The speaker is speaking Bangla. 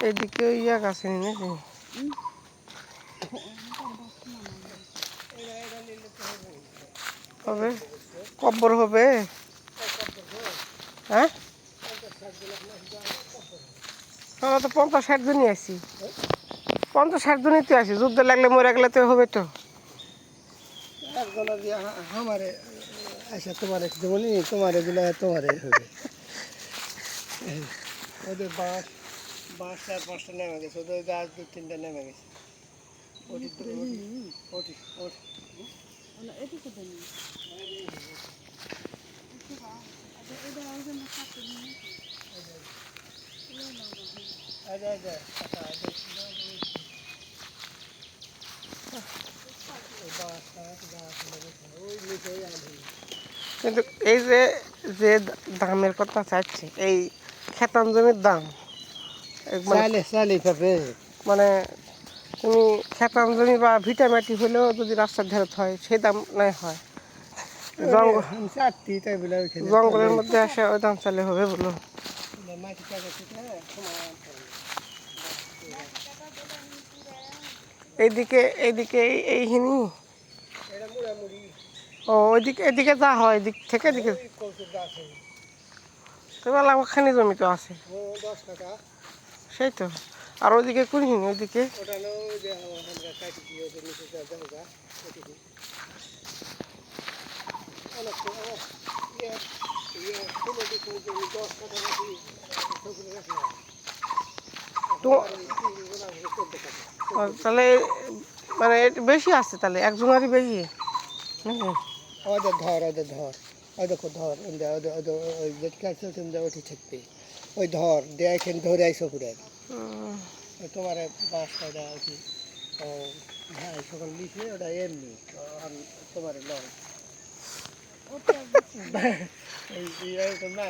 এইদিকে ইয়া গাছ নাকি? হবে? কব্বর হবে? হ্যাঁ? আমরা তো পঞ্চাশ ষাট জনই আছি পঞ্চাশ ষাট জনই তো আছি যুদ্ধ লাগলে মরে গেলে তো হবে তো। আমারে আচ্ছা তোমার বলি তোমার এগুলো তোমার হবে। ওদের বাঁশ বাঁশ চার পাঁচটা নেমে গেছে। ওদের গাছ দু তিনটা নেমে গেছে। ওটি ওটি ওটি আচ্ছা কিন্তু এই যে যে দামের কথা চাইছে এই খেতান জমির দাম মানে মানে তুমি খেতান জমি বা ভিটামাটি হলেও যদি রাস্তার ধারে হয় সেই দাম নাই হয়। জঙ্গলের মধ্যে আসে ওই দাম চালে হবে বলো। এইদিকে এইদিকে এই এইখানি ও ওইদিকে এদিকে যা হয় এদিক থেকে এদিকে। কৌতুক গাছ। আছে। জমি তো আছে সেই তো আর ওইদিকে কোনখানি ওইদিকে ওটা ওদের ইয়ে, ইয়ে, তাহলে মানে বেশি আছে তাহলে একজনেরই বেশি নাকি ওদের ধর ওদের ধর ওই দেখো ধর ওদের ওদের ওদের ওই যে কাছে তুমি ওটি থাকবে ওই ধর দেখেন ধরে আইসো পুরে। তোমার বাস ওটা কি হ্যাঁ সকল লিখে ওটা এমনি তোমার লয়। এই না